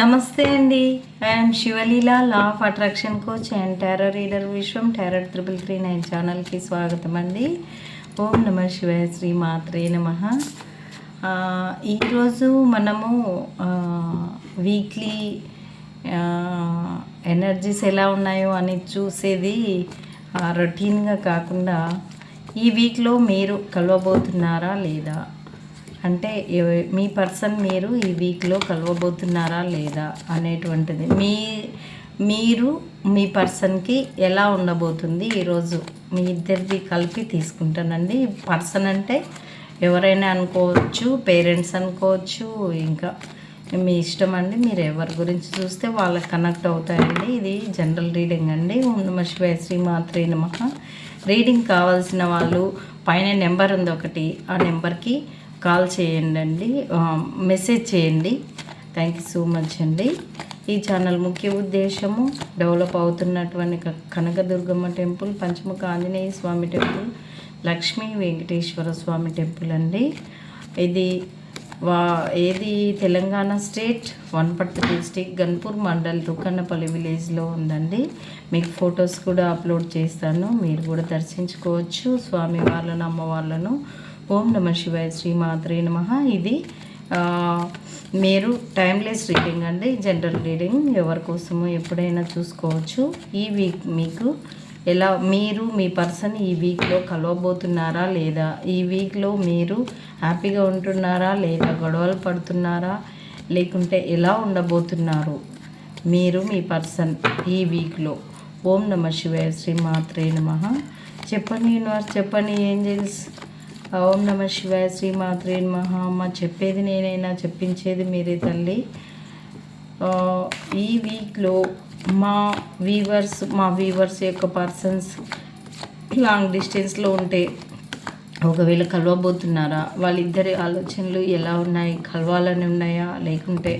నమస్తే అండి. I'm Sivaleela law of attraction coach and tarot reader Viswam tarot triple three nine ఛానల్కి స్వాగతం అండి. ఓం నమ శివాయ శ్రీ మాత్రే నమ. ఈరోజు మనము వీక్లీ ఎనర్జీస్ ఎలా ఉన్నాయో అని చూసేది రొటీన్గా కాకుండా ఈ వీక్లో మీరు కలవబోతున్నారా లేదా అంటే మీ పర్సన్ మీరు ఈ వీక్లో కలవబోతున్నారా లేదా అనేటువంటిది. మీ మీరు మీ పర్సన్కి ఎలా ఉండబోతుంది ఈరోజు? మీ ఇద్దరిది కలిపి తీసుకుంటానండి. పర్సన్ అంటే ఎవరైనా అనుకోవచ్చు పేరెంట్స్ అనుకోవచ్చు ఇంకా మీ ఇష్టం అండి. మీరు ఎవరి గురించి చూస్తే వాళ్ళకి కనెక్ట్ అవుతాయండి. ఇది జనరల్ రీడింగ్ అండి. ఓం నమ శివాయ శ్రీ మాత్రే నమ. రీడింగ్ కావాల్సిన వాళ్ళు పైన నెంబర్ ఉంది ఒకటి. ఆ నెంబర్కి కాల్ చేయండి అండి. మెసేజ్ చేయండి. థ్యాంక్ యూ సో మచ్ అండి. ఈ ఛానల్ ముఖ్య ఉద్దేశము డెవలప్ అవుతున్నటువంటి క- Kanakadurgamma temple Panchamukha Anjaneya Swamy temple Lakshmi Venkateswara Swamy temple అండి. ఇది వా ఏది తెలంగాణ స్టేట్ వనపర్తి డిస్టిక్ గన్పూర్ మండల్ తుక్కన్నపల్లి విలేజ్లో ఉందండి. మీకు ఫొటోస్ కూడా అప్లోడ్ చేస్తాను. మీరు కూడా దర్శించుకోవచ్చు. స్వామి వాళ్ళను అమ్మ వాళ్ళను. ఓం నమ శివాయ శ్రీ మాత్రే నమ. ఇది మీరు టైమ్లెస్ రీడింగ్ అండి జనరల్ రీడింగ్ ఎవరి కోసమో ఎప్పుడైనా చూసుకోవచ్చు. ఈ వీక్ మీకు ఎలా మీరు మీ పర్సన్ ఈ వీక్లో కలవబోతున్నారా లేదా ఈ వీక్లో మీరు హ్యాపీగా ఉంటున్నారా లేదా గొడవలు పడుతున్నారా లేకుంటే ఎలా ఉండబోతున్నారు మీరు మీ పర్సన్ ఈ వీక్లో? ఓం నమ శివాయ శ్రీ మాత్రే నమ. చెప్పండి యూనివర్స్ చెప్పండి ఏంజల్స్. ఓం నమ శివాయ శ్రీ మాత్రే మహా అమ్మ చెప్పేది నేనైనా చెప్పించేది మీరే తల్లి. ఈ వీక్లో మా వీవర్స్ మా వీవర్స్ యొక్క పర్సన్స్ లాంగ్ డిస్టెన్స్లో ఉంటే ఒకవేళ కలవబోతున్నారా? వాళ్ళిద్దరి ఆలోచనలు ఎలా ఉన్నాయి? కలవాలని ఉన్నాయా? లేకుంటే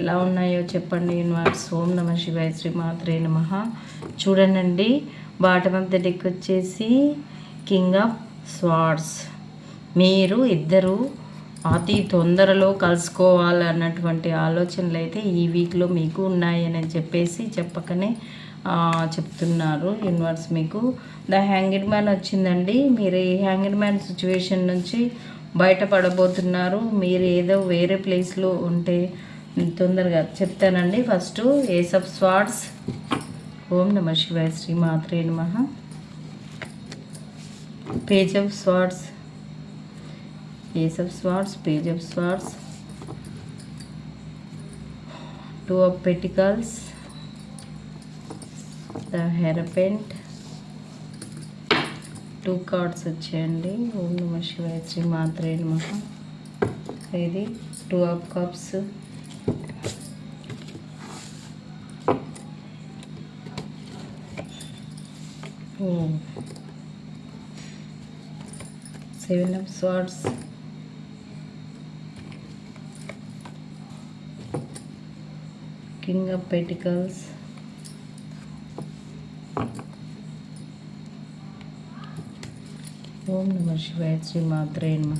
ఎలా ఉన్నాయో చెప్పండి యూనివర్స్ ఓం నమ శివాయ శ్రీ మాత్రే నమ. చూడనండి బాటమ్ ఆఫ్ ద డెక్ వచ్చేసి కింగ్ ఆఫ్ స్వార్డ్స్ మీరు ఇద్దరు అతి తొందరలో కలుసుకోవాలన్నటువంటి ఆలోచనలు అయితే ఈ వీక్లో మీకు ఉన్నాయని చెప్పేసి చెప్పకనే చెప్తున్నారు యూనివర్స్ మీకు. ద హ్యాంగిడ్ మ్యాన్ వచ్చిందండి. మీరు ఈ హ్యాంగిడ్ మ్యాన్ సిచ్యువేషన్ నుంచి బయటపడబోతున్నారు. మీరు ఏదో వేరే ప్లేస్లో ఉంటే తొందరగా చెప్తానండి. ఫస్ట్ ఏస్ ఆఫ్ స్వార్డ్స్ ఓం నమ శివాయ శ్రీ మాత్రే నమ. Page of swords ace of swords page of swords two of pentacles the hierophant two cards వచ్చాయండి. ఓం నమ శివాయ శ్రీ మాత్రే నమ. ఇది two of cups seven of swords king of pentacles. ఓం నమ శివాయ శ్రీ మాత్రేన్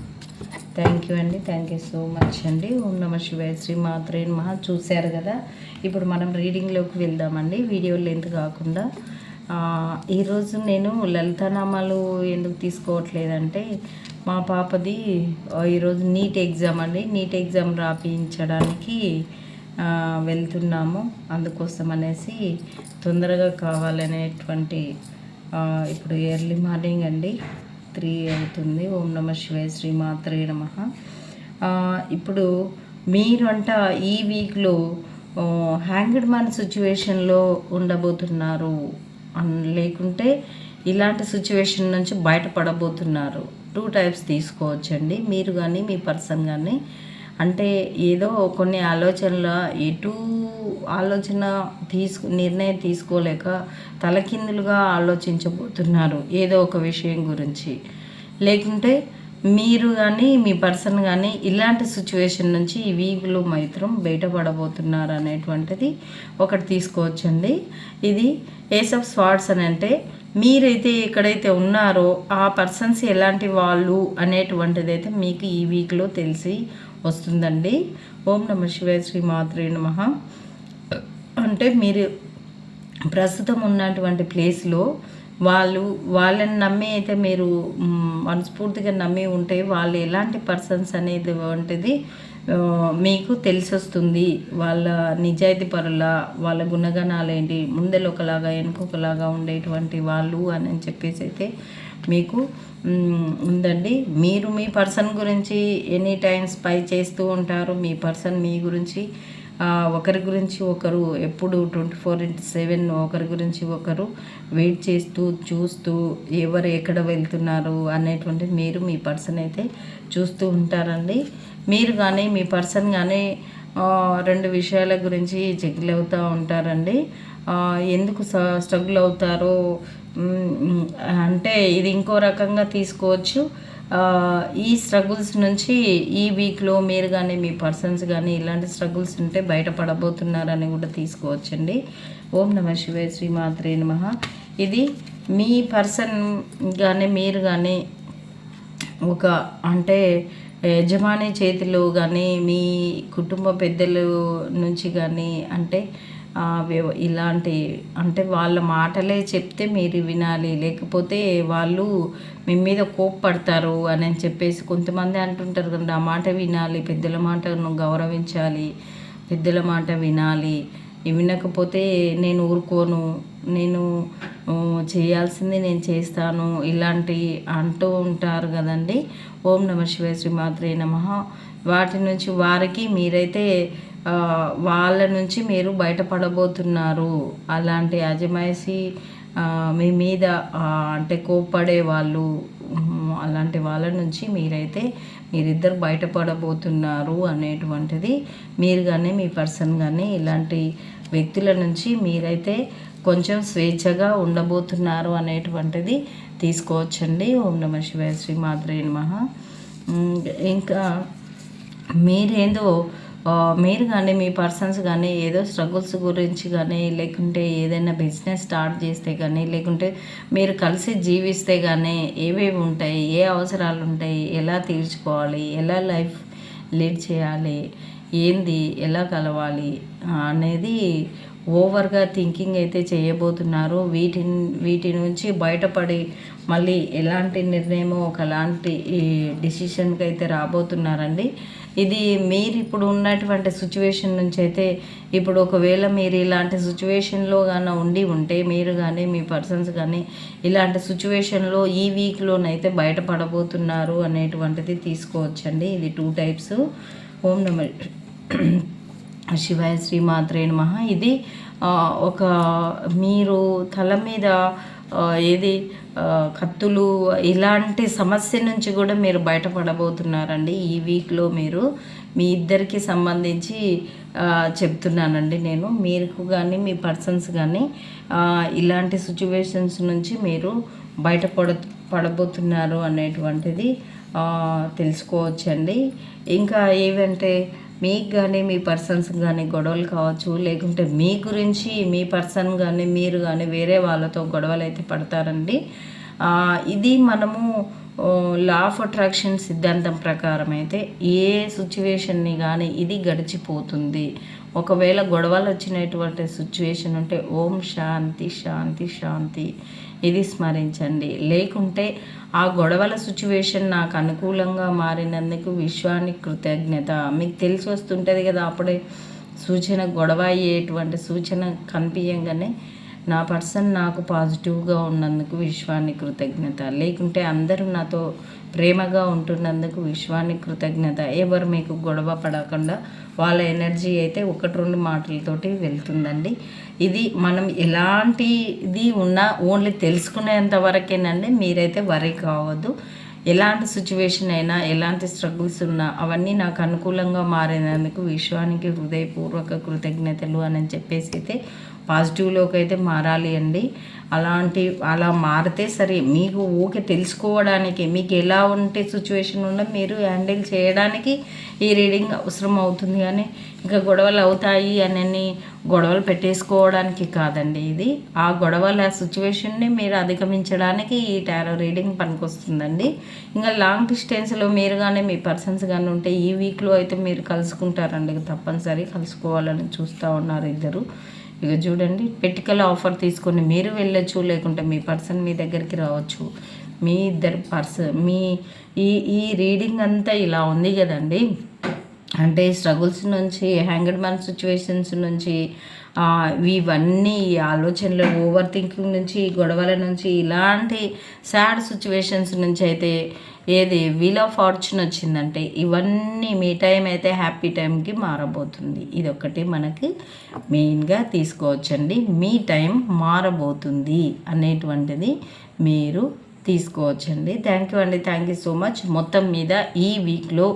థ్యాంక్ యూ అండి థ్యాంక్ యూ సో మచ్ అండి. ఓం నమ శివాయ శ్రీ మాత్రే నమ. చూశారు కదా? ఇప్పుడు మనం రీడింగ్లోకి వెళ్దామండి. వీడియో లెంత్ కాకుండా ఈరోజు నేను లలితనామాలు ఎందుకు తీసుకోవట్లేదంటే మా పాపది ఈరోజు నీట్ ఎగ్జామ్ అండి. నీట్ ఎగ్జామ్ రాపించడానికి వెళ్తున్నాము. అందుకోసం అనేసి తొందరగా కావాలనేటువంటి ఇప్పుడు ఎర్లీ మార్నింగ్ అండి. త్రీ అవుతుంది. ఓం నమ శివాయ శ్రీ మాత్రే నమ. ఇప్పుడు మీరంట ఈ వీక్లో హ్యాంగ్డ్ మ్యాన్ సిచ్యువేషన్లో ఉండబోతున్నారు. లేకుంటే ఇలాంటి సిచ్యువేషన్ నుంచి బయటపడబోతున్నారు. టూ టైప్స్ తీసుకోవచ్చండి. మీరు కానీ మీ పర్సన్ కానీ అంటే ఏదో కొన్ని ఆలోచనల ఎటు ఆలోచన తీసుకు నిర్ణయం తీసుకోలేక తలకిందులుగా ఆలోచించబోతున్నారు. ఏదో ఒక విషయం గురించి. లేకుంటే మీరు కానీ మీ పర్సన్ కానీ ఇలాంటి సిచ్యువేషన్ నుంచి ఈ వీక్లో మాత్రం బయటపడబోతున్నారు అనేటువంటిది ఒకటి తీసుకోవచ్చండి. ఇది ఏస్ ఆఫ్ స్వాట్స్ అని అంటే మీరైతే ఎక్కడైతే ఉన్నారో ఆ పర్సన్స్ ఎలాంటి వాళ్ళు అనేటువంటిది అయితే మీకు ఈ వీక్లో తెలిసి వస్తుందండి. ఓం నమ శివాయ శ్రీ మాత్రే నమ. అంటే మీరు ప్రస్తుతం ఉన్నటువంటి ప్లేస్లో వాళ్ళు వాళ్ళని నమ్మి అయితే మీరు మనస్ఫూర్తిగా నమ్మి ఉంటే వాళ్ళు ఎలాంటి పర్సన్స్ అనేది వంటిది మీకు తెలిసొస్తుంది. వాళ్ళ నిజాయితీ పరుల వాళ్ళ గుణగణాలు ఏంటి ముందర ఒకలాగా వెనుకొకలాగా ఉండేటువంటి వాళ్ళు అని చెప్పేసి అయితే మీకు ఉందండి. మీరు మీ పర్సన్ గురించి ఎనీ టైం స్పై చేస్తూ ఉంటారు. మీ పర్సన్ మీ గురించి ఒకరి గురించి ఒకరు ఎప్పుడు ట్వంటీ ఫోర్ ఇంటూ సెవెన్ ఒకరి గురించి ఒకరు వెయిట్ చేస్తూ చూస్తూ ఎవరు ఎక్కడ వెళ్తున్నారు అనేటువంటి మీరు మీ పర్సన్ అయితే చూస్తూ ఉంటారండి. మీరు కానీ మీ పర్సన్ కానీ రెండు విషయాల గురించి చెక్లు అవుతూ ఉంటారండి. ఎందుకు స్ట్రగుల్ అవుతారో అంటే ఇది ఇంకో రకంగా తీసుకోవచ్చు. ఈ స్ట్రగుల్స్ నుంచి ఈ వీక్లో మీరు కానీ మీ పర్సన్స్ కానీ ఇలాంటి స్ట్రగుల్స్ ఉంటే బయటపడబోతున్నారని కూడా తీసుకోవచ్చండి. ఓం నమ శివాయ శ్రీమాత్రే నమ. ఇది మీ పర్సన్ కానీ మీరు కానీ ఒక అంటే యజమాని చేతిలో కానీ మీ కుటుంబ పెద్దల నుంచి కానీ అంటే ఇలాంటి అంటే వాళ్ళ మాటలే చెప్తే మీరు వినాలి. లేకపోతే వాళ్ళు మీ మీద కోప్పడతారు అని అని చెప్పేసి కొంతమంది అంటుంటారు కదా ఆ మాట వినాలి పెద్దల మాటను గౌరవించాలి పెద్దల మాట వినాలి. వినకపోతే నేను ఊరుకోను నేను చేయాల్సింది నేను చేస్తాను ఇలాంటి అంటూ ఉంటారు కదండి. ఓం నమ శివ శ్రీ మాత్రే నమ. వాటి నుంచి వారికి మీరైతే వాళ్ళ నుంచి మీరు బయటపడబోతున్నారు. అలాంటి అజమాయిషి మీ మీద అంటే కోప్పడే వాళ్ళు అలాంటి వాళ్ళ నుంచి మీరైతే మీరిద్దరు బయటపడబోతున్నారు అనేటువంటిది మీరు కానీ మీ పర్సన్ కానీ ఇలాంటి వ్యక్తుల నుంచి మీరైతే కొంచెం స్వేచ్ఛగా ఉండబోతున్నారు అనేటువంటిది తీసుకోవచ్చండి. ఓం నమ శివాయ శ్రీ మాత్రే నమ. ఇంకా మీరేందో మీరు కానీ మీ పర్సన్స్ కానీ ఏదో స్ట్రగుల్స్ గురించి కానీ లేకుంటే ఏదైనా బిజినెస్ స్టార్ట్ చేస్తే కానీ లేకుంటే మీరు కలిసి జీవిస్తే కానీ ఏవేవి ఉంటాయి ఏ అవసరాలు ఉంటాయి ఎలా తీర్చుకోవాలి ఎలా లైఫ్ లీడ్ చేయాలి ఏంది ఎలా కలవాలి అనేది ఓవర్గా థింకింగ్ అయితే చేయబోతున్నారు. వీటి వీటి నుంచి బయటపడి మళ్ళీ ఎలాంటి నిర్ణయమో ఒకలాంటి డిసిషన్కి అయితే రాబోతున్నారండి. ఇది మీరు ఇప్పుడు ఉన్నటువంటి సిచ్యువేషన్ నుంచి అయితే ఇప్పుడు ఒకవేళ మీరు ఇలాంటి సిచ్యువేషన్లో కానీ ఉండి ఉంటే మీరు కానీ మీ పర్సన్స్ కానీ ఇలాంటి సిచ్యువేషన్లో ఈ వీక్లోనైతే బయటపడబోతున్నారు అనేటువంటిది తీసుకోవచ్చండి. ఇది టూ టైప్స్ ఓం నమ శివాయ శ్రీ మాత్రే నమః. ఇది ఒక మీరు తల మీద ఏది? కత్తులు ఇలాంటి సమస్య నుంచి కూడా మీరు బయటపడబోతున్నారండి. ఈ వీక్లో మీరు మీ ఇద్దరికి సంబంధించి చెప్తున్నానండి నేను. మీకు కానీ మీ పర్సన్స్ కానీ ఇలాంటి సిచ్యువేషన్స్ నుంచి మీరు బయటపడ పడబోతున్నారు అనేటువంటిది తెలుసుకోవచ్చండి. ఇంకా ఏవంటే మీకు కానీ మీ పర్సన్స్ కానీ గొడవలు కావచ్చు లేకుంటే మీ గురించి మీ పర్సన్ కానీ మీరు కానీ వేరే వాళ్ళతో గొడవలు అయితే పడతారండి ఇది మనము లా ఆఫ్ అట్రాక్షన్ సిద్ధాంతం ప్రకారం అయితే ఏ సిచ్యువేషన్ని కానీ ఇది గడిచిపోతుంది. ఒకవేళ గొడవలు వచ్చినటువంటి సిచ్యువేషన్ ఉంటే ఓం శాంతి శాంతి శాంతి ఇది స్మరించండి. లేకుంటే ఆ గొడవల సిచ్యువేషన్ నాకు అనుకూలంగా మారినందుకు విశ్వానికి కృతజ్ఞత. మీకు తెలిసి వస్తుంటుంది కదా అప్పుడే సూచన గొడవ అయ్యేటువంటి సూచన కనిపించగానే నా పర్సన్ నాకు పాజిటివ్గా ఉన్నందుకు విశ్వాన్ని కృతజ్ఞత. లేకుంటే అందరూ నాతో ప్రేమగా ఉంటున్నందుకు విశ్వాన్ని కృతజ్ఞత. ఎవరు మీకు గొడవ పడకుండా వాళ్ళ ఎనర్జీ అయితే ఒకటి రెండు మాటలతోటి వెళ్తుందండి. ఇది మనం ఎలాంటిది ఉన్నా ఓన్లీ తెలుసుకునేంత వరకేనండి. మీరైతే వరి కావద్దు. ఎలాంటి సిచ్యువేషన్ అయినా ఎలాంటి స్ట్రగుల్స్ ఉన్నా అవన్నీ నాకు అనుకూలంగా మారినందుకు విశ్వానికి హృదయపూర్వక కృతజ్ఞతలు అని చెప్పేసి అయితే పాజిటివ్లోకి అయితే మారాలి అండి. అలాంటి అలా మారితే సరే మీకు ఊకే తెలుసుకోవడానికి మీకు ఎలా ఉంటే సిచ్యువేషన్ ఉందో మీరు హ్యాండిల్ చేయడానికి ఈ రీడింగ్ అవసరం అవుతుంది. కానీ ఇంకా గొడవలు అవుతాయి అని గొడవలు పెట్టేసుకోవడానికి కాదండి ఇది. ఆ గొడవల సిచ్యువేషన్ని మీరు అధిగమించడానికి ఈ టారో రీడింగ్ పనికొస్తుందండి. ఇంకా లాంగ్ డిస్టెన్స్లో మీరు కానీ మీ పర్సన్స్ కానీ ఉంటే ఈ వీక్లో అయితే మీరు కలుసుకుంటారండి. తప్పనిసరి కలుసుకోవాలని చూస్తూ ఉన్నారు ఇద్దరు. ఇక చూడండి పెట్టుకల ఆఫర్ తీసుకొని మీరు వెళ్ళొచ్చు లేకుంటే మీ పర్సన్ మీ దగ్గరికి రావచ్చు. మీ ఇద్దరు పర్సన్ మీ ఈ ఈ రీడింగ్ అంతా ఇలా ఉంది కదండి. అంటే స్ట్రగుల్స్ నుంచి హ్యాంగడ్ మ్యాన్ సిచ్యువేషన్స్ నుంచి ఇవన్నీ ఆలోచనలు ఓవర్ థింకింగ్ నుంచి గొడవల నుంచి ఇలాంటి సాడ్ సిచ్యువేషన్స్ నుంచి అయితే ఏది వీల్ ఆఫ్ ఫార్చ్యూన్ వచ్చిందంటే ఇవన్నీ మీ టైం అయితే హ్యాపీ టైంకి మారబోతుంది. ఇది ఒకటి మనకి మెయిన్గా తీసుకోవచ్చండి. మీ టైం మారబోతుంది అనేటువంటిది మీరు తీసుకోవచ్చండి. థ్యాంక్ యూ అండి. థ్యాంక్ యూ సో మచ్ మొత్తం మీద ఈ వీక్లో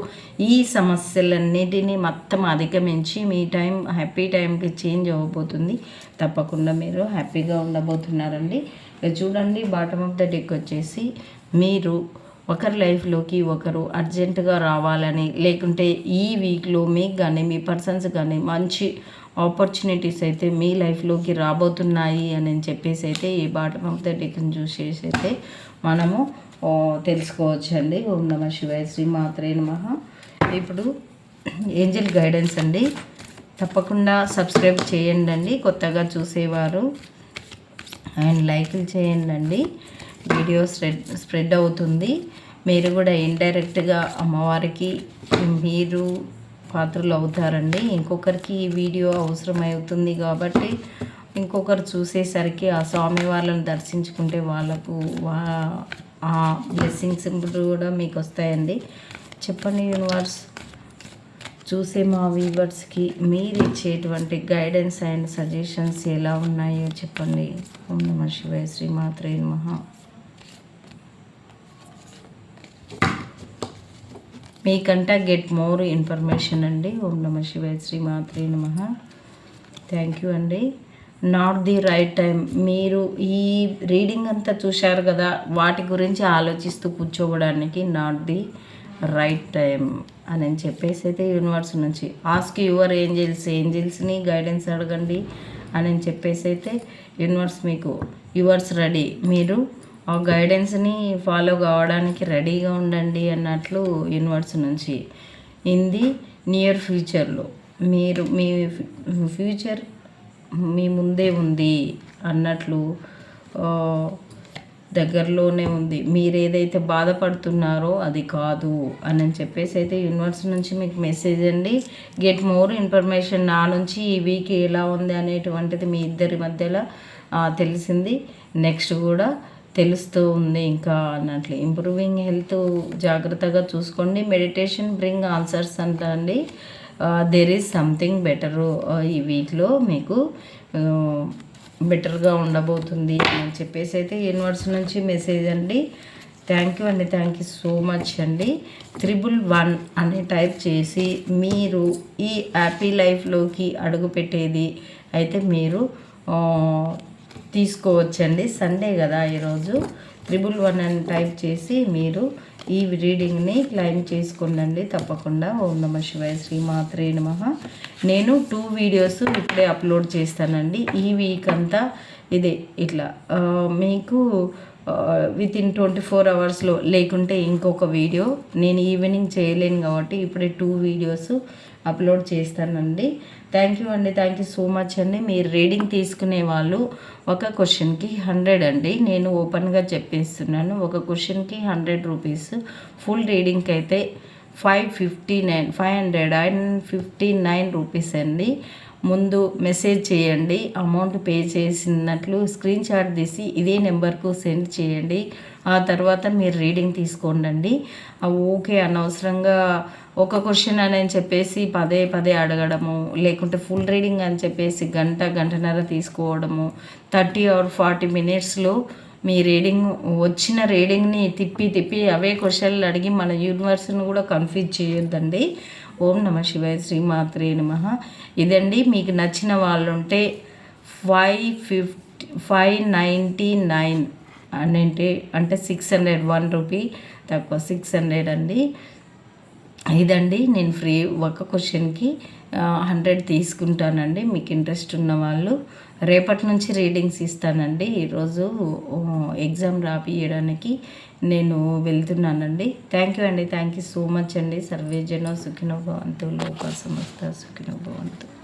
ఈ సమస్యలన్నిటినీ మొత్తం అధిగమించి మీ టైం హ్యాపీ టైంకి చేంజ్ అవ్వబోతుంది. తప్పకుండా మీరు హ్యాపీగా ఉండబోతున్నారండి. చూడండి బాటమ్ ఆఫ్ ద డెక్ వచ్చేసి మీరు ఒకరి లైఫ్లోకి ఒకరు అర్జెంటుగా రావాలని లేకుంటే ఈ వీక్లో మీకు కానీ మీ పర్సన్స్ కానీ మంచి ఆపర్చునిటీస్ అయితే మీ లైఫ్లోకి రాబోతున్నాయి అని చెప్పేసి అయితే ఈ బాటం ఆఫ్ ద డెక్ని చూసేసి అయితే మనము తెలుసుకోవచ్చండి. ఓం నమ శివాయ శ్రీ మాత్రే నమ. ఇప్పుడు ఏంజల్ గైడెన్స్ అండి. తప్పకుండా సబ్స్క్రైబ్ చేయండి అండి కొత్తగా చూసేవారు. అండ్ లైక్లు చేయండి అండి వీడియో స్ప్రెడ్ స్ప్రెడ్ అవుతుంది. మీరు కూడా ఇండైరెక్ట్గా అమ్మవారికి మీరు పాత్రలు అవుతారండి ఇంకొకరికి ఈ వీడియో అవసరం అవుతుంది కాబట్టి ఇంకొకరు చూసేసరికి ఆ స్వామి వాళ్ళని దర్శించుకుంటే వాళ్ళకు వా ఆ బ్లెస్సింగ్స్ కూడా మీకు వస్తాయండి. చెప్పండి యూనివర్స్ చూసే మా వీవర్స్కి మీరు ఇచ్చేటువంటి గైడెన్స్ అండ్ సజెషన్స్ ఎలా ఉన్నాయో చెప్పండి. ఓం నమ శివాయ శ్రీమాత్రే మహా మీకంట గెట్ మోర్ ఇన్ఫర్మేషన్ అండి. ఓం నమ శివాయ శ్రీమాత్రే నమ. థ్యాంక్ యూ అండి. నాట్ ది రైట్ టైం మీరు ఈ రీడింగ్ అంతా చూశారు కదా వాటి గురించి ఆలోచిస్తూ కూర్చోవడానికి నాట్ ది రైట్ టైం అని చెప్పేసి అయితే యూనివర్స్ నుంచి ఆస్క్ యువర్ ఏంజిల్స్ ఏంజిల్స్ని గైడెన్స్ అడగండి అని చెప్పేసి అయితే యూనివర్స్ మీకు యువర్స్ రెడీ మీరు ఆ గైడెన్స్ని ఫాలో కావడానికి రెడీగా ఉండండి అన్నట్లు యూనివర్స్ నుంచి. ఇన్ ది నియర్ ఫ్యూచర్లో మీరు మీ ఫ్యూచర్ మీ ముందే ఉంది అన్నట్లు దగ్గరలోనే ఉంది. మీరు ఏదైతే బాధపడుతున్నారో అది కాదు అని చెప్పేసి అయితే యూనివర్స్ నుంచి మీకు మెసేజ్ అండి. గెట్ మోర్ ఇన్ఫర్మేషన్ నా నుంచి ఈ వీక్ ఎలా ఉంది అనేటువంటిది మీ ఇద్దరి మధ్యలో తెలిసింది. నెక్స్ట్ కూడా తెలుస్తూ ఉంది ఇంకా అన్నట్లు. ఇంప్రూవింగ్ హెల్త్ జాగ్రత్తగా చూసుకోండి. మెడిటేషన్ బ్రింగ్ ఆన్సర్స్ అంట అండి దెర్ ఈజ్ సంథింగ్ బెటరు ఈ వీక్లో మీకు బెటర్గా ఉండబోతుంది అని చెప్పేసి అయితే యూనివర్స్ నుంచి మెసేజ్ అండి. థ్యాంక్ యూ అండి. థ్యాంక్ యూ సో మచ్ అండి. త్రిబుల్ వన్ అని టైప్ చేసి మీరు ఈ హ్యాపీ లైఫ్లోకి అడుగుపెట్టేది అయితే మీరు తీసుకోవచ్చండి. సండే కదా ఈరోజు. త్రిబుల్ వన్ అని టైప్ చేసి మీరు ఈ రీడింగ్ని క్లైమ్ చేసుకోండి తప్పకుండా. ఓం నమ శివాయ శ్రీమాత్రే నమ. నేను టూ వీడియోస్ ఇప్పుడే అప్లోడ్ చేస్తానండి. ఈ వీక్ అంతా ఇదే ఇట్లా. మీకు విత్ ఇన్ ట్వంటీ ఫోర్ అవర్స్లో లేకుంటే ఇంకొక వీడియో నేను ఈవినింగ్ చేయలేను కాబట్టి ఇప్పుడే టూ వీడియోస్ అప్లోడ్ చేస్తానండి. థ్యాంక్ యూ అండి. థ్యాంక్ యూ సో మచ్ అండి. మీరు రీడింగ్ తీసుకునే వాళ్ళు ఒక క్వశ్చన్కి హండ్రెడ్ అండి. నేను ఓపెన్గా చెప్పేస్తున్నాను. ఒక క్వశ్చన్కి హండ్రెడ్ రూపీస్ ఫుల్ రీడింగ్కి అయితే five fifty nine five hundred and fifty nine rupees అండి. ముందు మెసేజ్ చేయండి అమౌంట్ పే చేసినట్లు స్క్రీన్ షాట్ తీసి ఇదే నెంబర్కు సెండ్ చేయండి. ఆ తర్వాత మీరు రీడింగ్ తీసుకోండి ఓకే అనవసరంగా ఒక క్వశ్చన్ అని చెప్పేసి పదే పదే అడగడము లేకుంటే ఫుల్ రీడింగ్ అని చెప్పేసి గంట గంటన్నర తీసుకోవడము థర్టీ ఆర్ ఫార్టీ మినిట్స్లో మీ రీడింగ్ వచ్చిన రీడింగ్ని తిప్పి తిప్పి అవే క్వశ్చన్లు అడిగి మన యూనివర్స్ని కూడా కన్ఫ్యూజ్ చేయొద్దండి. ఓం నమ శివాయ శ్రీమాత్రే నమ. ఇదండి మీకు నచ్చిన వాళ్ళు ఉంటే five fifty five ninety nine అంటే అంటే సిక్స్ హండ్రెడ్ వన్ రూపీ తక్కువ సిక్స్ హండ్రెడ్ అండి. ఇదండి నేను ఫ్రీ ఒక క్వశ్చన్కి హండ్రెడ్ తీసుకుంటానండి. మీకు ఇంట్రెస్ట్ ఉన్న వాళ్ళు రేపటి నుంచి రీడింగ్స్ ఇస్తానండి. ఈరోజు ఎగ్జామ్ రాపియడానికి నేను వెళ్తున్నానండి. థ్యాంక్ యూ అండి. థ్యాంక్ యూ సో మచ్ అండి. సర్వేజన సుఖినో భవంతు లోక సంస్థ సుఖినో భవంతు.